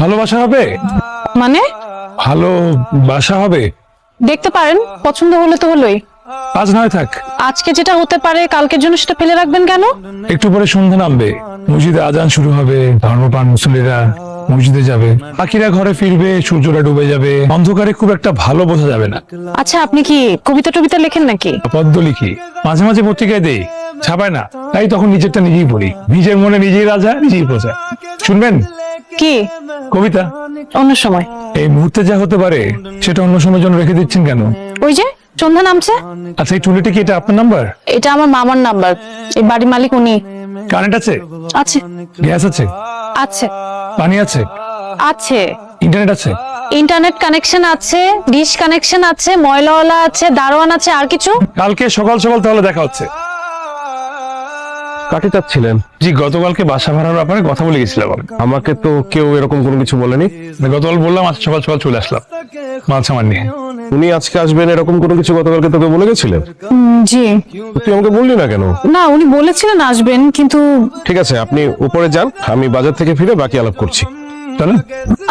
ভালোবাসা হবে? মানে? ভালো বাসা হবে? দেখতে পারেন পছন্দ হলে তো হলোই। আজ নয় থাক। আজকে যেটা হতে পারে কালকের জন্য সেটা ফেলে রাখবেন কেন? একটু পরে সন্ধ্যা নামবে। মসজিদে আজান শুরু হবে ধর্মপ্রাণ মুসলিরা মসজিদে যাবে। পাখিরা ঘরে ফিরবে সূর্যটা ডুবে যাবে। অন্ধকারে খুব একটা ভালো বোঝা যাবে না। আচ্ছা আপনি কি কবিতা টবিতা লেখেন নাকি? পদ্ম লিখি। মাঝে মাঝে পত্রিকায় দেই। ছাপায় না। তাই তখন নিজেরটা নিজেই পড়ি। নিজের মনে নিজেই রাজা নিজেই বোঝা শুনবেন? কি? কবিতা? অন্য সময়। এই মুহূর্তে যা হতে পারে সেটা অন্য সময়ের জন্য রেখে দিচ্ছেন কেন? ওই যে সন্ধ্যা নামছে। আচ্ছা এই টুলিটা কি এটা আপনার নাম্বার? এটা আমার মামার নাম্বার। এই বাড়ির মালিক উনি। কারেন্ট আছে? আছে। গ্যাস আছে? আছে। পানি আছে? আছে। ইন্টারনেট আছে? ইন্টারনেট কানেকশন আছে ডিশ কানেকশন আছে ময়লাওয়ালা আছে দারোয়ান আছে আর কিছু? কালকে সকাল সকাল তাহলে দেখা হচ্ছে। কাকে চাচ্ছিলেন? জি গতকালকে বাসা ভাড়ার ব্যাপারে কথা বলে গেছিলাম আমি। আমাকে তো কেউ এরকম কোনো কিছু বলেনি। গতকাল বললাম আজ সকাল সকাল চলে আসলাম মাছ আমার নিয়ে। উনি আজকে আসবেন এরকম কোনো কিছু গতকালকে তোকে বলে গেছিলেন? উম, জি। তো তুই আমাকে বললি না কেন? না উনি বলেছিলেন আসবেন কিন্তু ঠিক আছে আপনি উপরে যান আমি বাজার থেকে ফিরে বাকি আলাপ করছি। তাহলে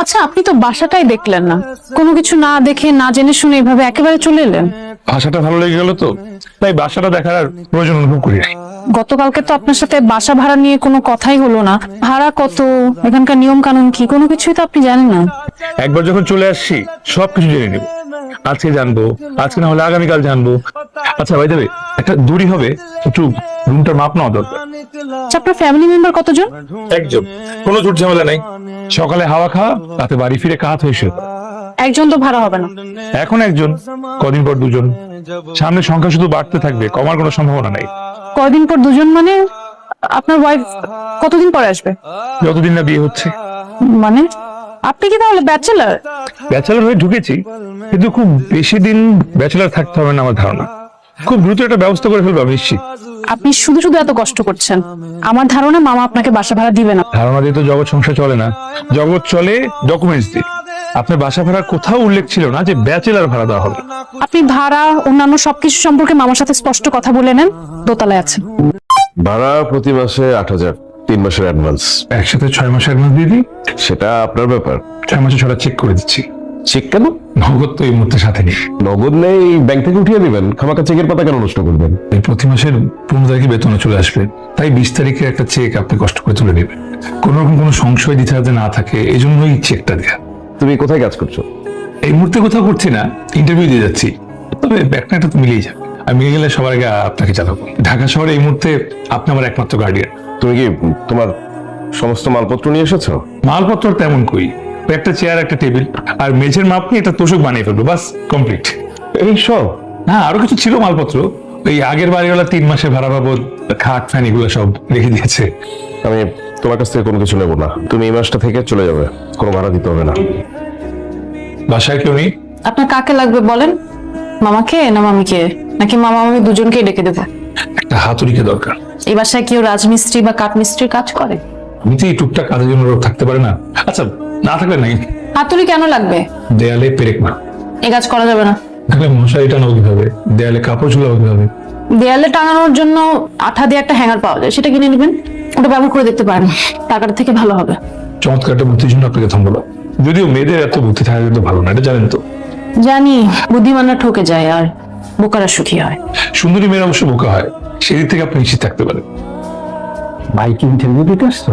আচ্ছা আপনি তো বাসাটাই দেখলেন না। কোনো কিছু না দেখে না জেনে শুনে এভাবে একেবারে চলে এলেন? ভাষাটা ভালো লেগে গেল তো? তাই বাসাটা দেখার আর প্রয়োজন অনুভব করি নাই। গতকালকে তো আপনার সাথে বাসা ভাড়া নিয়ে কোনো কথাই হলো না। ভাড়া কত? এখানকার নিয়ম কানুন কি? কোনো কিছুই তো আপনি জানেন না। একবার যখন চলে আসছি সবকিছু জেনে নেব। আজকে জানব আজকে না হলে আগামীকাল জানব। আচ্ছা ভাই দেবে একটা দূরই হবে একটু রুমটার মাপ নেওয়া দরকার। আচ্ছা আপনার ফ্যামিলি মেম্বার কতজন? একজন। কোনো ঝুট ঝামেলা নাই। সকালে হাওয়া খাওয়া রাতে বাড়ি ফিরে কাত হয়ে শুয়ে পড়া। একজন তো ভাড়া হবে না। এখন একজন কদিন পর দুজন। সামনে সংখ্যা শুধু বাড়তে থাকবে কমার কোনো সম্ভাবনা নাই। কয়দিন পর দুজন মানে আপনার ওয়াইফ কতদিন পরে আসবে? যতদিন না বিয়ে হচ্ছে। মানে আপনি কি তাহলে ব্যাচেলার ব্যাচেলর হয়ে ঢুকেছি কিন্তু খুব বেশি দিন ব্যাচেলর থাকতে হবে না আমার ধারণা। খুব দ্রুত একটা ব্যবস্থা করে ফেলব আমি নিশ্চিত। আপনি শুধু শুধু এত কষ্ট করছেন। আমার ধারণা মামা আপনাকে বাসা ভাড়া দিবে না। ধারণা দিয়ে তো জগৎ সংসার চলে না। জগৎ চলে ডকুমেন্টস দিয়ে। আপনার বাসা ভাড়ার কোথাও উল্লেখ ছিল না যে ব্যাচেলর ভাড়া দেওয়া হবে। আপনি ভাড়া অন্যান্য সবকিছু সম্পর্কে মামার সাথে স্পষ্ট কথা বলে নেন দোতলায় আছেন। ভাড়া প্রতি মাসে আট হাজার তিন মাসের অ্যাডভান্স একসাথে ছয় মাসের অ্যাডভান্স দিয়ে দিই? সেটা আপনার ব্যাপার। ছয় মাসে চেক করে দিচ্ছি। চেক কেন? নগদ তো এই মুহূর্তে সাথে নেই। নগদ নেই ব্যাংক থেকে উঠিয়ে দিবেন খামাকা চেকের পাতা কেন নষ্ট করবেন? এই প্রতি মাসের পনেরো তারিখে বেতনে চলে আসবে। তাই বিশ তারিখে একটা চেক আপনি কষ্ট করে তুলে নেবেন। কোন রকম কোনো সংশয় দিতে যাতে না থাকে এই জন্যই চেকটা দেয়া। তুমি কোথায় কাজ করছ? এই মুহূর্তে কোথাও করছি না ইন্টারভিউ দিয়ে যাচ্ছি। তবে ব্যাকনাটা তো মিলিয়ে যাবে। আর মিলে গেলে সবার আগে আপনাকে চালাবো ঢাকা শহরে এই মুহূর্তে আপনি আমার একমাত্র গার্ডিয়ান তুমি কি তোমার সমস্ত মালপত্র নিয়ে এসেছ? মালপত্র তেমন কই। একটা চেয়ার একটা টেবিল আর মেঝের মাপ নিয়ে একটা তোষক বানিয়ে ফেলব বাস কমপ্লিট এই সব? না আরও কিছু ছিল মালপত্র। ওই আগের বাড়িওয়ালা তিন মাসে ভাড়া বাবদ খাট ফ্যান এগুলো সব রেখে দিয়েছে। আমি তোমার কাছ থেকে কোনো কিছু নেব না। তুমি এই মাসটা থেকে চলে যাবে। কোনো ভাড়া দিতে হবে না। বাসায় কেউ নেই? আপনার কাকে লাগবে বলেন? মামাকে না মামিকে? নাকি মামা মামি দুজনকেই ডেকে দেবো? একটা হাতুড়িকে দরকার। এই বাসায় কেউ রাজমিস্ত্রি বা কাঠমিস্ত্রির কাজ করে? আমি তো এই টুকটাক কাজের জন্য লোক থাকতে পারে না। আচ্ছা না থাকলে নাই? হাতুড়ি কেন লাগবে? দেয়ালে পেরেক মা। এই কাজ করা যাবে না। তাহলে মশারি টানাও কীভাবে? দেয়ালে কাপড় ঝুলাও কীভাবে? দেয়ালে টাঙানোর জন্য আঠা দিয়ে একটা হ্যাঙ্গার পাওয়া যায়। সেটা কিনে নেবেন? ওটা ব্যবহার করে দেখতে পারেন। টাকাটা থেকে ভালো হবে। চমৎকার একটা বুদ্ধির জন্য আপনাকে ধন্যবাদ। যদিও মেয়েদের এত বুদ্ধি থাকা কিন্তু ভালো না এটা জানেন তো? জানি বুদ্ধিমানরা ঠকে যায় আর বোকারা সুখী হয়। সুন্দরী মেয়ের অবশ্য বোকা হয় সেদিক থেকে আপনি নিশ্চিত থাকতে পারেন। ভাই কি ইন্টারভিউ দিতে আসছো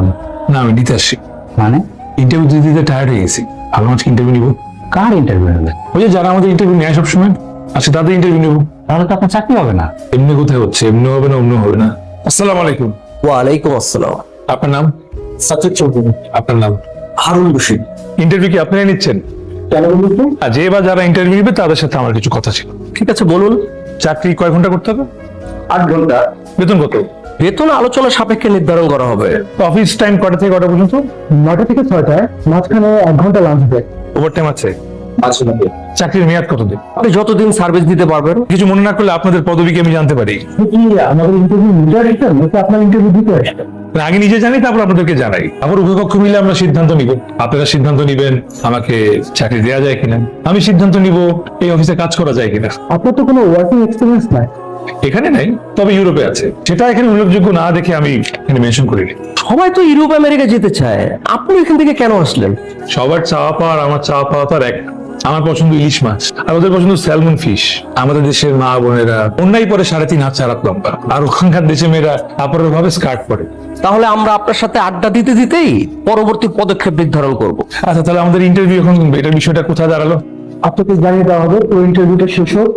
না আমি নিতে আসছি। মানে? ইন্টারভিউ দিতে দিতে টায়ার্ড হয়ে গেছি। ভালো আজকে ইন্টারভিউ নিবো। কার ইন্টারভিউ হবে? ওই যে যারা আমাদের ইন্টারভিউ নেয় সবসময় আচ্ছা তাদের ইন্টারভিউ নেব। তাহলে তো আপনার চাকরি হবে না। এমনি কোথায় হচ্ছে? এমনি হবে না অন্য হবে না। আসসালামু আলাইকুম। ওয়ালাইকুম আসসালাম। আপনার নাম? সাকিব চৌধুরী। আপনার নাম? হারুন রশিদ। ইন্টারভিউ কি আপনারাই নিচ্ছেন? আর যে বা যারা ইন্টারভিউ নিবে তাদের সাথে আমার কিছু কথা ছিল। ঠিক আছে বলুন। চাকরি কয় ঘণ্টা করতে হবে? আট ঘণ্টা। বেতন কত? বেতন আলোচনা সাপেক্ষে নির্ধারণ করা হবে। অফিস টাইম কটা থেকে কটা পর্যন্ত? নয়টা থেকে ছয়টায়। মাঝখানে এক ঘণ্টা লাঞ্চ ব্রেক ওভার টাইম আছে? চাকরির মেয়াদ কতদিন আপনি যতদিন সার্ভিস দিতে পারবেন কিছু মনে না করলে আপনাদের পদবি কি আমি জানতে পারি। আমাদের ইন্টারভিউ নিতে আসছেন আপনার ইন্টারভিউ দিতে আসছেন আগে নিজে জানি তারপর আপনাদেরকে জানাই। আবার মিলে আমরা সিদ্ধান্ত নিব। আপনারা সিদ্ধান্ত নিবেন আমাকে চাকরি দেওয়া যায় কিনা। আমি সিদ্ধান্ত নিব এই অফিসে কাজ করা যায় কিনা। আপনার তো কোনো ওয়ার্কিং এক্সপিরিয়েন্স নাই। এখানে নাই তবে ইউরোপে আছে। সেটা এখানে উল্লেখযোগ্য না দেখে আমি এখানে মেনশন করিনি। সবাই তো ইউরোপ আমেরিকা যেতে চায়। আপনি এখান থেকে কেন আসলেন? সবার চাওয়া পাওয়া আর আমার চাওয়া পাওয়া তো আর এক। আমার পছন্দ ইলিশ মাছ আর ওদের পছন্দ স্যালমন ফিশ আমাদের দেশের মা বোনেরা অন্যায় পরে সাড়ে তিন হাত চার হাত লম্বা। আর ওখানকার দেশে মেয়েরা আপরের ভাবে স্কার্ট পরে। তাহলে আমরা আপনার সাথে আড্ডা দিতে দিতেই পরবর্তী পদক্ষেপ নির্ধারণ করব। আচ্ছা তাহলে আমাদের ইন্টারভিউ এখন এটার বিষয়টা কোথায় দাঁড়াল? আপনাকে জানিয়ে দেওয়া হবে ওই ইন্টারভিউটা শেষ হোক।